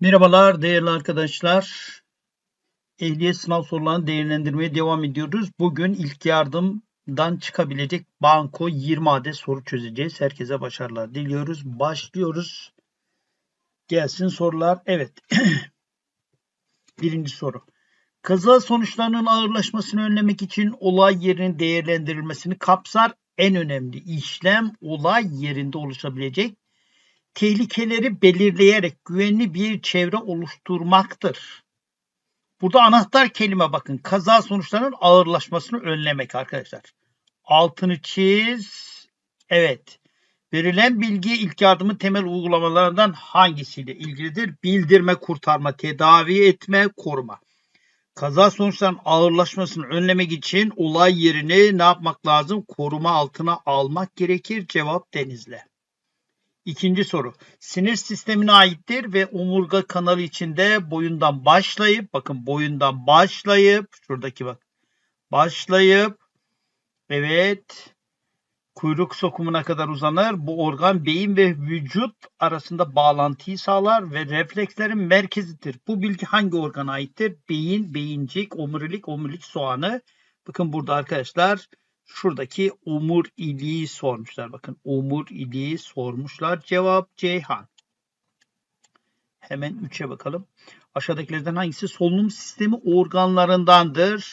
Merhabalar değerli arkadaşlar. Ehliyet sınav sorularını değerlendirmeye devam ediyoruz. Bugün ilk yardımdan çıkabilecek banko 20 adet soru çözeceğiz. Herkese başarılar diliyoruz. Başlıyoruz. Gelsin sorular. Evet. Birinci soru. Kaza sonuçlarının ağırlaşmasını önlemek için olay yerinin değerlendirilmesini kapsar. En önemli işlem olay yerinde oluşabilecek tehlikeleri belirleyerek güvenli bir çevre oluşturmaktır. Burada anahtar kelime bakın. Kaza sonuçlarının ağırlaşmasını önlemek arkadaşlar. Altını çiz. Evet. Verilen bilgi ilk yardımın temel uygulamalarından hangisiyle ilgilidir? Bildirme, kurtarma, tedavi etme, koruma. Kaza sonuçlarının ağırlaşmasını önlemek için olay yerini ne yapmak lazım? Koruma altına almak gerekir. Cevap denizle. İkinci soru. Sinir sistemine aittir ve omurga kanalı içinde boyundan başlayıp bakın boyundan başlayıp şuradaki bak başlayıp evet kuyruk sokumuna kadar uzanır. Bu organ beyin ve vücut arasında bağlantıyı sağlar ve reflekslerin merkezidir. Bu bilgi hangi organa aittir? Beyin, beyincik, omurilik, omurilik soğanı. Bakın burada arkadaşlar şuradaki omur iliği sormuşlar. Bakın omur iliği sormuşlar. Cevap Ceyhan. Hemen 3'e bakalım. Aşağıdakilerden hangisi solunum sistemi organlarındandır?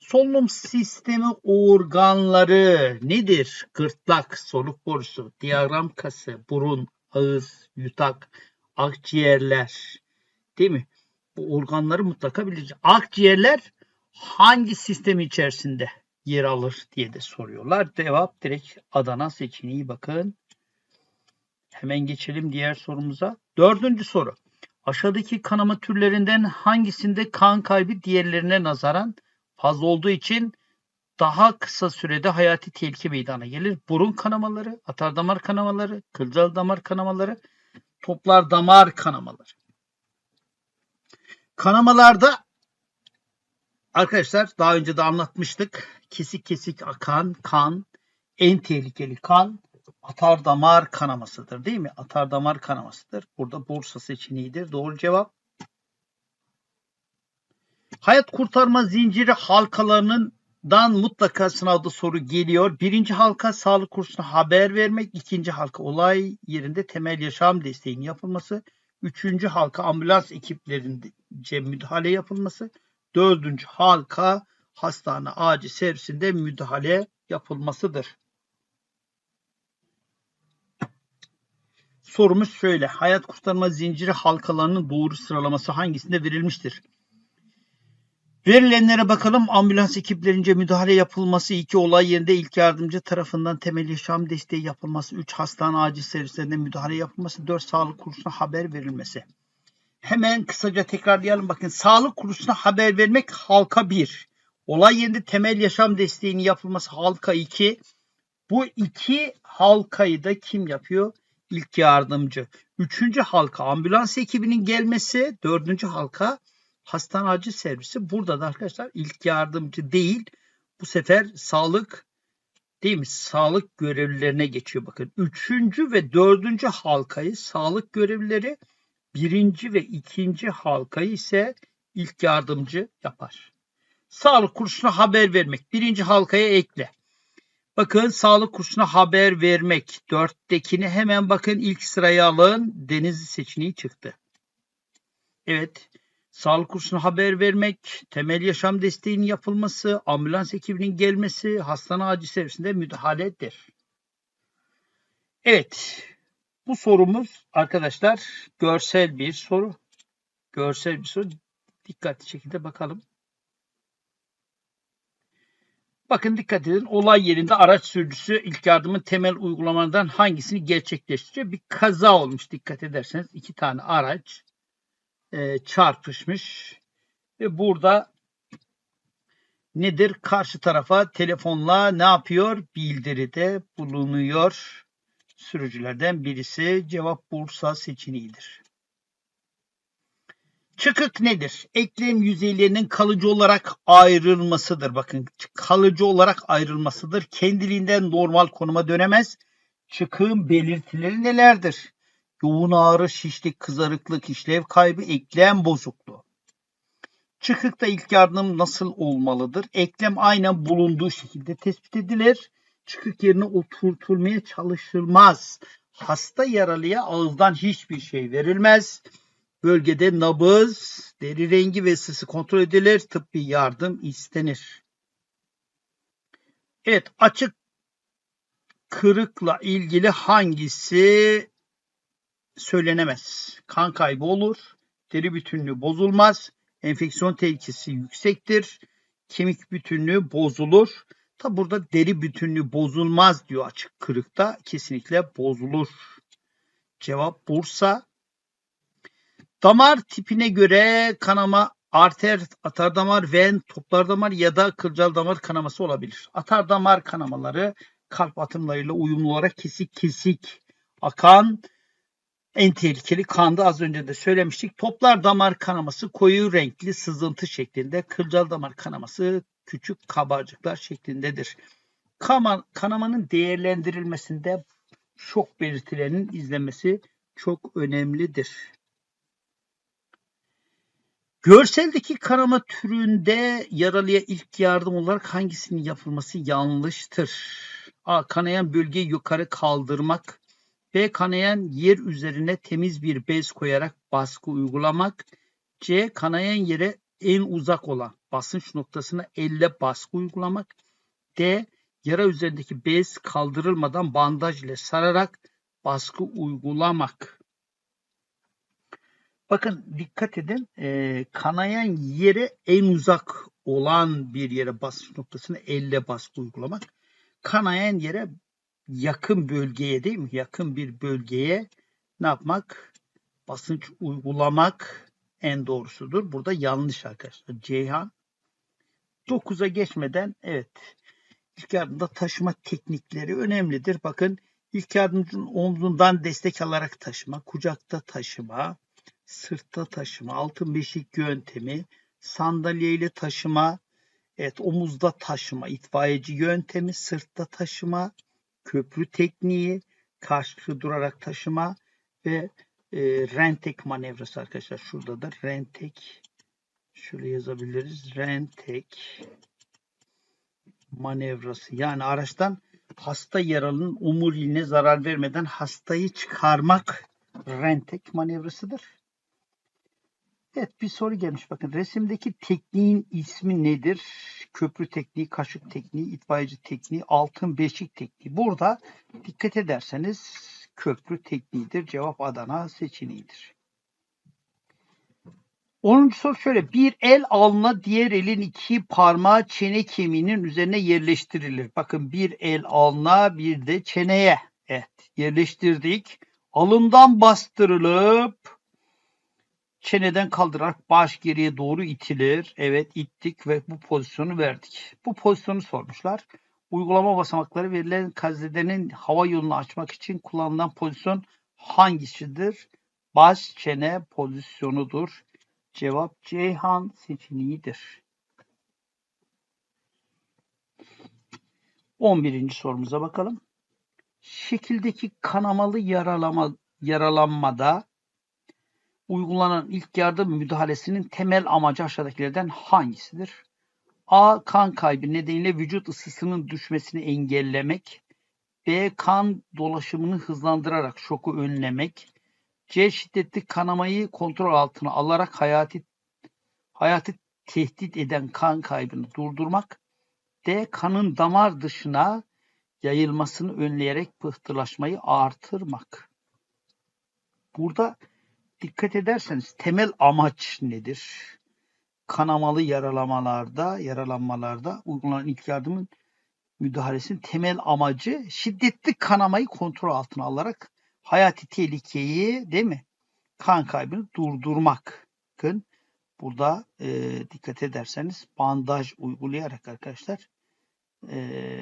Solunum sistemi organları nedir? Gırtlak, soluk borusu, diyagram kası, burun, ağız, yutak, akciğerler. Değil mi? Bu organları mutlaka bileceğiz. Akciğerler hangi sistem içerisinde? Yer alır diye de soruyorlar. Cevap direkt Adana seçeneği bakın. Hemen geçelim diğer sorumuza. Dördüncü soru. Aşağıdaki kanama türlerinden hangisinde kan kaybı diğerlerine nazaran fazla olduğu için daha kısa sürede hayati tehlike meydana gelir? Burun kanamaları, atardamar kanamaları, kılcal damar kanamaları, toplar damar kanamaları. Kanamalarda Arkadaşlar daha önce de anlatmıştık. Kesik kesik akan kan en tehlikeli kan atar damar kanamasıdır değil mi? Atar damar kanamasıdır. Burada borsa seçeneğidir. Doğru cevap. Hayat kurtarma zinciri halkalarının dan mutlaka sınavda soru geliyor. Birinci halka sağlık kursuna haber vermek. ikinci halka olay yerinde temel yaşam desteğinin yapılması. Üçüncü halka ambulans ekiplerince müdahale yapılması. Dördüncü halka hastane acil servisinde müdahale yapılmasıdır. Sorumuz şöyle. Hayat kurtarma zinciri halkalarının doğru sıralaması hangisinde verilmiştir? Verilenlere bakalım. Ambulans ekiplerince müdahale yapılması, iki olay yerinde ilk yardımcı tarafından temel yaşam desteği yapılması, üç hastane acil servislerinde müdahale yapılması, dört sağlık kursuna haber verilmesi. Hemen kısaca tekrarlayalım. Bakın sağlık kuruluşuna haber vermek halka 1. Olay yerinde temel yaşam desteğinin yapılması halka 2. Bu iki halkayı da kim yapıyor? İlk yardımcı. Üçüncü halka ambulans ekibinin gelmesi. Dördüncü halka hastane acil servisi. Burada da arkadaşlar ilk yardımcı değil. Bu sefer sağlık değil mi? Sağlık görevlilerine geçiyor. Bakın üçüncü ve dördüncü halkayı sağlık görevlileri birinci ve ikinci halkayı ise ilk yardımcı yapar. Sağlık kursuna haber vermek. Birinci halkaya ekle. Bakın sağlık kursuna haber vermek. Dörttekini hemen bakın ilk sıraya alın. Denizli seçeneği çıktı. Evet. Sağlık kursuna haber vermek, temel yaşam desteğinin yapılması, ambulans ekibinin gelmesi, hastane acil servisinde müdahaledir. Evet. Bu sorumuz arkadaşlar görsel bir soru. Görsel bir soru. Dikkatli şekilde bakalım. Bakın dikkat edin. Olay yerinde araç sürücüsü ilk yardımın temel uygulamalarından hangisini gerçekleştiriyor? Bir kaza olmuş dikkat ederseniz. iki tane araç e, çarpışmış. Ve burada nedir? Karşı tarafa telefonla ne yapıyor? Bildiride bulunuyor sürücülerden birisi. Cevap Bursa seçeneğidir. Çıkık nedir? Eklem yüzeylerinin kalıcı olarak ayrılmasıdır. Bakın kalıcı olarak ayrılmasıdır. Kendiliğinden normal konuma dönemez. Çıkığın belirtileri nelerdir? yoğun ağrı, şişlik, kızarıklık, işlev kaybı, eklem bozukluğu. Çıkıkta ilk yardım nasıl olmalıdır? Eklem aynen bulunduğu şekilde tespit edilir. Çıkık yerine oturtulmaya çalışılmaz. Hasta yaralıya ağızdan hiçbir şey verilmez. Bölgede nabız, deri rengi ve ısısı kontrol edilir. Tıbbi yardım istenir. Evet, açık kırıkla ilgili hangisi söylenemez? Kan kaybı olur, deri bütünlüğü bozulmaz, enfeksiyon tehlikesi yüksektir, kemik bütünlüğü bozulur. Tabi burada deri bütünlüğü bozulmaz diyor açık kırıkta. Kesinlikle bozulur. Cevap Bursa. Damar tipine göre kanama arter, atar damar, ven, toplar damar ya da kılcal damar kanaması olabilir. Atar damar kanamaları kalp atımlarıyla uyumlu olarak kesik kesik akan en tehlikeli kandı az önce de söylemiştik. Toplar damar kanaması koyu renkli sızıntı şeklinde, kılcal damar kanaması küçük kabarcıklar şeklindedir. Kama, kanamanın değerlendirilmesinde şok belirtilerinin izlenmesi çok önemlidir. Görseldeki kanama türünde yaralıya ilk yardım olarak hangisinin yapılması yanlıştır? A. Kanayan bölgeyi yukarı kaldırmak. B. Kanayan yer üzerine temiz bir bez koyarak baskı uygulamak. C. Kanayan yere en uzak olan basınç noktasına elle baskı uygulamak. D. Yara üzerindeki bez kaldırılmadan bandaj ile sararak baskı uygulamak. Bakın dikkat edin e, kanayan yere en uzak olan bir yere basınç noktasına elle baskı uygulamak. Kanayan yere yakın bölgeye değil mi? Yakın bir bölgeye ne yapmak? Basınç uygulamak en doğrusudur. Burada yanlış arkadaşlar. Ceyhan 9'a geçmeden evet ilk yardımda taşıma teknikleri önemlidir. Bakın ilk yardımcının omzundan destek alarak taşıma, kucakta taşıma, sırtta taşıma, altın beşik yöntemi, sandalyeyle taşıma, evet omuzda taşıma, itfaiyeci yöntemi, sırtta taşıma, köprü tekniği, karşı durarak taşıma ve e, rentek manevrası arkadaşlar. Şuradadır. Rentek şöyle yazabiliriz. Rentek manevrası. Yani araçtan hasta yaralının omuriliğine zarar vermeden hastayı çıkarmak rentek manevrasıdır. Evet bir soru gelmiş bakın. Resimdeki tekniğin ismi nedir? Köprü tekniği, kaşık tekniği, itfaiyeci tekniği, altın beşik tekniği. Burada dikkat ederseniz köprü tekniğidir. Cevap Adana seçeneğidir. 10. soru şöyle. Bir el alnına diğer elin iki parmağı çene kemiğinin üzerine yerleştirilir. Bakın bir el alnına bir de çeneye. Evet yerleştirdik. Alından bastırılıp çeneden kaldırarak baş geriye doğru itilir. Evet ittik ve bu pozisyonu verdik. Bu pozisyonu sormuşlar. Uygulama basamakları verilen kazedenin hava yolunu açmak için kullanılan pozisyon hangisidir? Baş çene pozisyonudur. Cevap Ceyhan seçeneğidir. 11. sorumuza bakalım. Şekildeki kanamalı yaralama, yaralanmada uygulanan ilk yardım müdahalesinin temel amacı aşağıdakilerden hangisidir? A. Kan kaybı nedeniyle vücut ısısının düşmesini engellemek. B. Kan dolaşımını hızlandırarak şoku önlemek. C. Şiddetli kanamayı kontrol altına alarak hayati hayatı tehdit eden kan kaybını durdurmak. D. Kanın damar dışına yayılmasını önleyerek pıhtılaşmayı artırmak. Burada dikkat ederseniz temel amaç nedir? Kanamalı yaralamalarda, yaralanmalarda uygulanan ilk yardımın müdahalesinin temel amacı şiddetli kanamayı kontrol altına alarak hayati tehlikeyi değil mi? Kan kaybını durdurmak. Bakın burada e, dikkat ederseniz bandaj uygulayarak arkadaşlar e,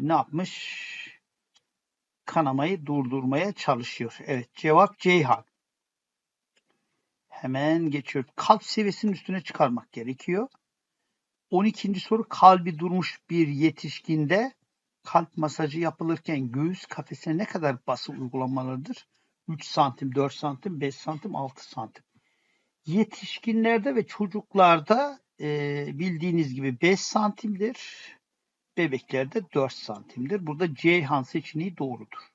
ne yapmış? Kanamayı durdurmaya çalışıyor. Evet cevap Ceyhan. Hemen geçiyor. Kalp seviyesinin üstüne çıkarmak gerekiyor. 12. soru kalbi durmuş bir yetişkinde kalp masajı yapılırken göğüs kafesine ne kadar bası uygulamalıdır? 3 santim, 4 santim, 5 santim, 6 santim. Yetişkinlerde ve çocuklarda e, bildiğiniz gibi 5 santimdir. Bebeklerde 4 santimdir. Burada Ceyhan seçeneği doğrudur.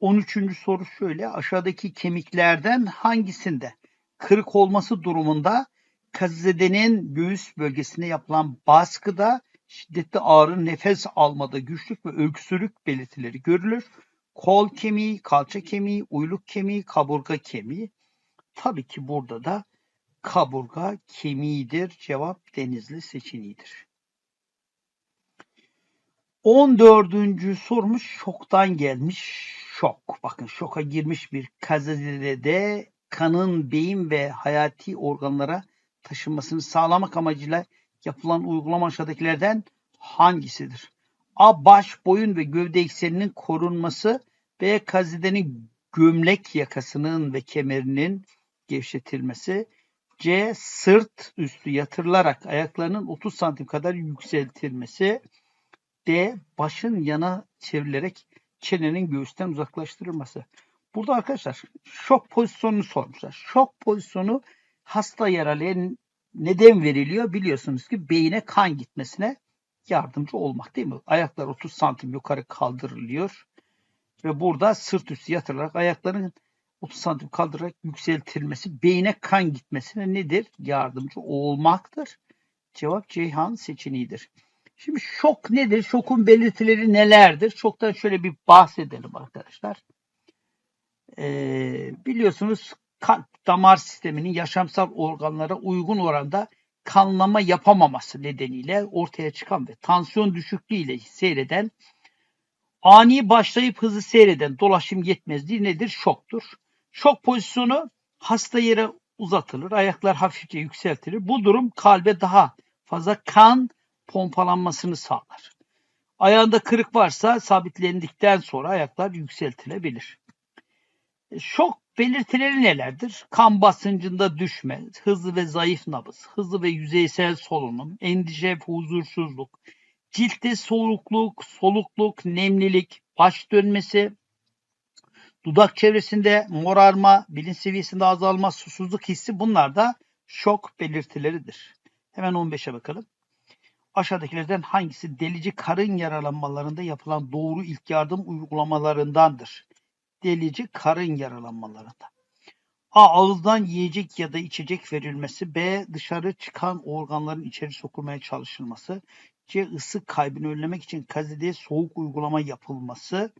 13. soru şöyle. Aşağıdaki kemiklerden hangisinde kırık olması durumunda kazedenin göğüs bölgesine yapılan baskıda şiddetli ağrı, nefes almada güçlük ve öksürük belirtileri görülür. Kol kemiği, kalça kemiği, uyluk kemiği, kaburga kemiği. Tabii ki burada da kaburga kemiğidir. Cevap denizli seçeneğidir. 14. sorumuz şoktan gelmiş. Şok. Bakın şoka girmiş bir kazazede kanın beyin ve hayati organlara taşınmasını sağlamak amacıyla yapılan uygulama aşağıdakilerden hangisidir? A. Baş, boyun ve gövde ekseninin korunması. B. Kazidenin gömlek yakasının ve kemerinin gevşetilmesi. C. Sırt üstü yatırılarak ayaklarının 30 santim kadar yükseltilmesi. D. Başın yana çevrilerek çenenin göğüsten uzaklaştırılması. Burada arkadaşlar şok pozisyonunu sormuşlar. Şok pozisyonu hasta yaralıya neden veriliyor? Biliyorsunuz ki beyine kan gitmesine yardımcı olmak değil mi? Ayaklar 30 santim yukarı kaldırılıyor ve burada sırt üstü yatırılarak ayakların 30 santim kaldırarak yükseltilmesi beyine kan gitmesine nedir? Yardımcı olmaktır. Cevap Ceyhan seçeneğidir. Şimdi şok nedir? Şokun belirtileri nelerdir? Şoktan şöyle bir bahsedelim arkadaşlar. Ee, biliyorsunuz kalp damar sisteminin yaşamsal organlara uygun oranda kanlama yapamaması nedeniyle ortaya çıkan ve tansiyon düşüklüğüyle seyreden ani başlayıp hızlı seyreden dolaşım yetmezliği nedir? Şoktur. Şok pozisyonu hasta yere uzatılır, ayaklar hafifçe yükseltilir. Bu durum kalbe daha fazla kan pompalanmasını sağlar. Ayağında kırık varsa sabitlendikten sonra ayaklar yükseltilebilir. Şok belirtileri nelerdir? Kan basıncında düşme, hızlı ve zayıf nabız, hızlı ve yüzeysel solunum, endişe ve huzursuzluk, ciltte soğukluk, solukluk, nemlilik, baş dönmesi, dudak çevresinde morarma, bilinç seviyesinde azalma, susuzluk hissi bunlar da şok belirtileridir. Hemen 15'e bakalım. Aşağıdakilerden hangisi delici karın yaralanmalarında yapılan doğru ilk yardım uygulamalarındandır? Delici karın yaralanmalarında. A. Ağızdan yiyecek ya da içecek verilmesi. B. Dışarı çıkan organların içeri sokulmaya çalışılması. C. ısı kaybını önlemek için kazideye soğuk uygulama yapılması.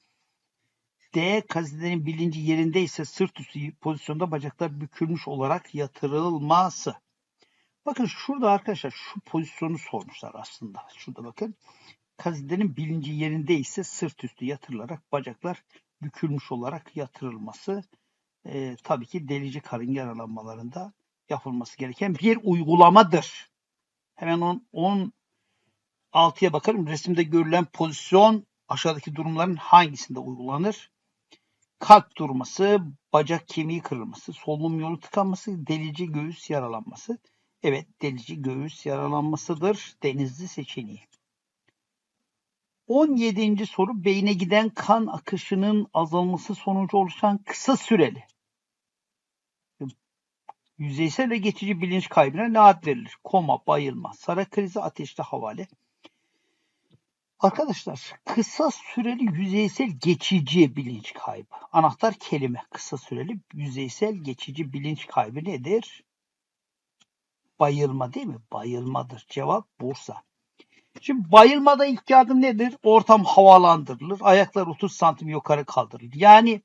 D. Kazidenin bilinci yerinde ise sırt üstü pozisyonda bacaklar bükülmüş olarak yatırılması. Bakın şurada arkadaşlar şu pozisyonu sormuşlar aslında. Şurada bakın. Kazidenin bilinci yerinde ise sırt üstü yatırılarak bacaklar bükülmüş olarak yatırılması e, tabii ki delici karın yaralanmalarında yapılması gereken bir uygulamadır. Hemen 10 16'ya bakalım. Resimde görülen pozisyon aşağıdaki durumların hangisinde uygulanır? Kalp durması, bacak kemiği kırılması, solunum yolu tıkanması, delici göğüs yaralanması. Evet, delici göğüs yaralanmasıdır. Denizli seçeneği. 17. soru beyne giden kan akışının azalması sonucu oluşan kısa süreli yüzeysel ve geçici bilinç kaybına ne ad verilir? Koma, bayılma, sara krizi, ateşli havale. Arkadaşlar kısa süreli yüzeysel geçici bilinç kaybı. Anahtar kelime kısa süreli yüzeysel geçici bilinç kaybı nedir? Bayılma değil mi? Bayılmadır. Cevap Bursa. Şimdi bayılmada ilk yardım nedir? Ortam havalandırılır. Ayaklar 30 santim yukarı kaldırılır. Yani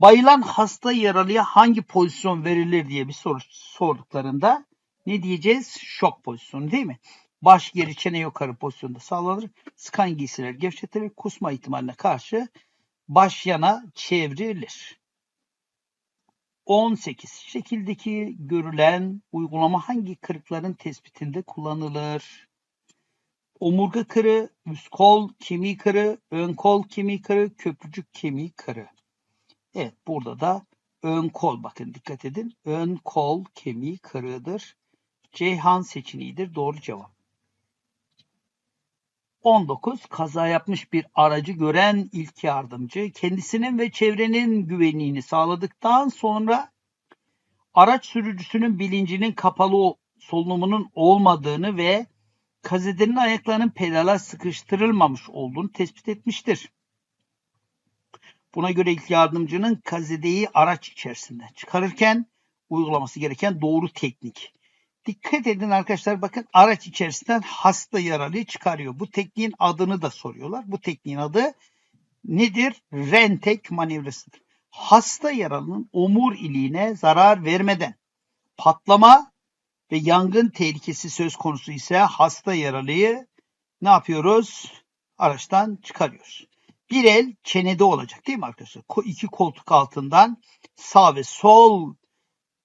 bayılan hasta yaralıya hangi pozisyon verilir diye bir soru sorduklarında ne diyeceğiz? Şok pozisyonu değil mi? Baş geri çene yukarı pozisyonda sağlanır. Sıkan giysiler gevşetilir. Kusma ihtimaline karşı baş yana çevrilir. 18. Şekildeki görülen uygulama hangi kırıkların tespitinde kullanılır? Omurga kırı, üst kol kemiği kırı, ön kol kemiği kırı, köprücük kemiği kırı. Evet burada da ön kol bakın dikkat edin. Ön kol kemiği kırığıdır. Ceyhan seçeneğidir. Doğru cevap. 19. Kaza yapmış bir aracı gören ilk yardımcı kendisinin ve çevrenin güvenliğini sağladıktan sonra araç sürücüsünün bilincinin kapalı solunumunun olmadığını ve kazedenin ayaklarının pedala sıkıştırılmamış olduğunu tespit etmiştir. Buna göre ilk yardımcının kazedeyi araç içerisinden çıkarırken uygulaması gereken doğru teknik. Dikkat edin arkadaşlar bakın araç içerisinden hasta yaralıyı çıkarıyor. Bu tekniğin adını da soruyorlar. Bu tekniğin adı nedir? Rentek manevrasıdır. Hasta yaralının omur iliğine zarar vermeden patlama ve yangın tehlikesi söz konusu ise hasta yaralıyı ne yapıyoruz? Araçtan çıkarıyoruz. Bir el çenede olacak değil mi arkadaşlar? İki koltuk altından sağ ve sol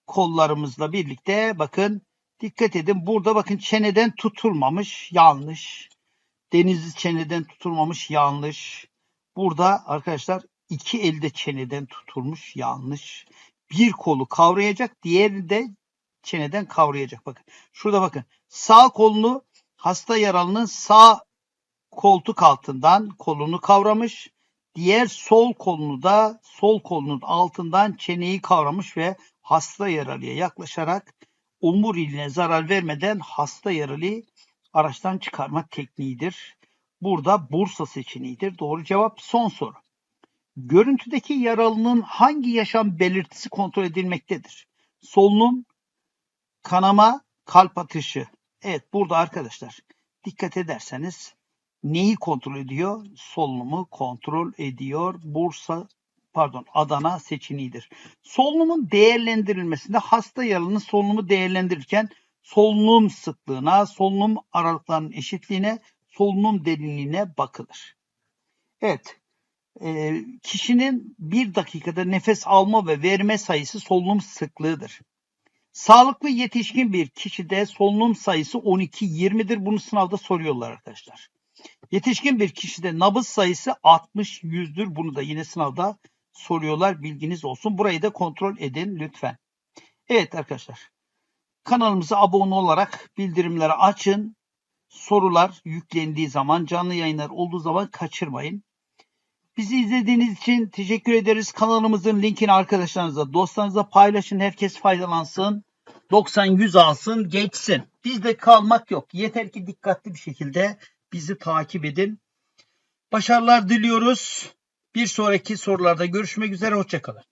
kollarımızla birlikte bakın dikkat edin burada bakın çeneden tutulmamış yanlış. Denizi çeneden tutulmamış yanlış. Burada arkadaşlar iki elde çeneden tutulmuş yanlış. Bir kolu kavrayacak diğeri de çeneden kavrayacak bakın. Şurada bakın sağ kolunu hasta yaralının sağ koltuk altından kolunu kavramış. Diğer sol kolunu da sol kolunun altından çeneyi kavramış ve hasta yaralıya yaklaşarak omuriliğine zarar vermeden hasta yaralıyı araçtan çıkarma tekniğidir. Burada Bursa seçeneğidir. Doğru cevap son soru. Görüntüdeki yaralının hangi yaşam belirtisi kontrol edilmektedir? Solunum, kanama, kalp atışı. Evet burada arkadaşlar dikkat ederseniz neyi kontrol ediyor? Solunumu kontrol ediyor. Bursa pardon Adana seçeneğidir. Solunumun değerlendirilmesinde hasta yaralının solunumu değerlendirirken solunum sıklığına, solunum aralıklarının eşitliğine, solunum derinliğine bakılır. Evet, e, kişinin bir dakikada nefes alma ve verme sayısı solunum sıklığıdır. Sağlıklı yetişkin bir kişide solunum sayısı 12-20'dir. Bunu sınavda soruyorlar arkadaşlar. Yetişkin bir kişide nabız sayısı 60-100'dür. Bunu da yine sınavda soruyorlar. Bilginiz olsun. Burayı da kontrol edin lütfen. Evet arkadaşlar. Kanalımıza abone olarak bildirimleri açın. Sorular yüklendiği zaman, canlı yayınlar olduğu zaman kaçırmayın. Bizi izlediğiniz için teşekkür ederiz. Kanalımızın linkini arkadaşlarınıza, dostlarınıza paylaşın. Herkes faydalansın. 90-100 alsın, geçsin. Bizde kalmak yok. Yeter ki dikkatli bir şekilde bizi takip edin. Başarılar diliyoruz. Bir sonraki sorularda görüşmek üzere. Hoşçakalın.